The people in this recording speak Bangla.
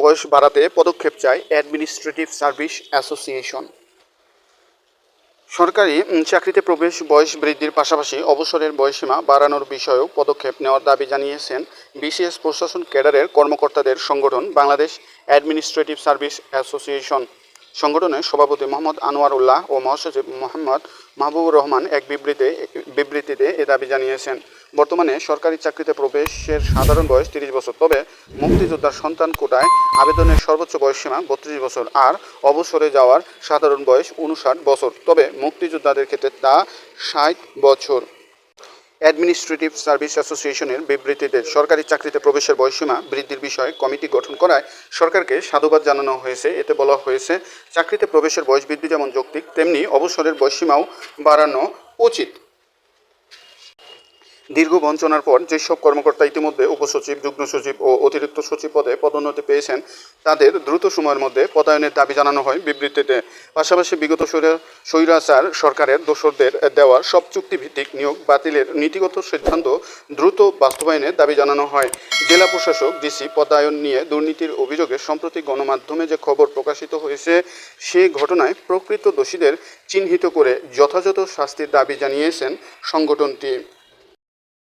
বয়স বাড়াতে পদক্ষেপ চায় অ্যাডমিনিস্ট্রেটিভ সার্ভিস অ্যাসোসিয়েশন সরকারি চাকরিতে প্রবেশ বয়স বৃদ্ধির পাশাপাশি অবসরের বয়সীমা বাড়ানোর বিষয়েও পদক্ষেপ নেওয়ার দাবি জানিয়েছেন বিসিএস প্রশাসন ক্যাডারের কর্মকর্তাদের সংগঠন বাংলাদেশ অ্যাডমিনিস্ট্রেটিভ সার্ভিস অ্যাসোসিয়েশন সংগঠনের সভাপতি মোহাম্মদ আনোয়ার উল্লাহ ও মহাসচিব মোহাম্মদ মাহবুবুর রহমান এক বিবৃতিতে বিবৃতিতে এ দাবি জানিয়েছেন, বর্তমানে সরকারি চাকরিতে প্রবেশের সাধারণ বয়স তিরিশ বছর, তবে মুক্তিযোদ্ধার সন্তান কোটায় আবেদনের সর্বোচ্চ বয়সসীমা বত্রিশ বছর আর অবসরে যাওয়ার সাধারণ বয়স উনষাট বছর, তবে মুক্তিযোদ্ধাদের ক্ষেত্রে তা ষাট বছর। অ্যাডমিনিস্ট্রেটিভ সার্ভিস অ্যাসোসিয়েশনের বিবৃতিতে সরকারি চাকরিতে প্রবেশের বয়সীমা বৃদ্ধির বিষয়ে কমিটি গঠন করায় সরকারকে সাধুবাদ জানানো হয়েছে। এতে বলা হয়েছে, চাকরিতে প্রবেশের বয়স বৃদ্ধি যেমন যৌক্তিক, তেমনি অবসরের বয়সীমাও বাড়ানো উচিত। দীর্ঘ বঞ্চনার পর যেসব কর্মকর্তা ইতিমধ্যে উপসচিব, যুগ্ম সচিব ও অতিরিক্ত সচিব পদে পদোন্নতি পেয়েছেন, তাদের দ্রুত সময়ের মধ্যে পদায়নের দাবি জানানো হয়। বিবৃতিতে পাশাপাশি বিগত স্বৈরাচার সরকারের দোসরদের দেওয়া সব চুক্তিভিত্তিক নিয়োগ বাতিলের নীতিগত সিদ্ধান্ত দ্রুত বাস্তবায়নের দাবি জানানো হয়। জেলা প্রশাসক, ডিসি পদায়ন নিয়ে দুর্নীতির অভিযোগে সম্প্রতি গণমাধ্যমে যে খবর প্রকাশিত হয়েছে, সে ঘটনায় প্রকৃত দোষীদের চিহ্নিত করে যথাযথ শাস্তির দাবি জানিয়েছেন সংগঠনটি।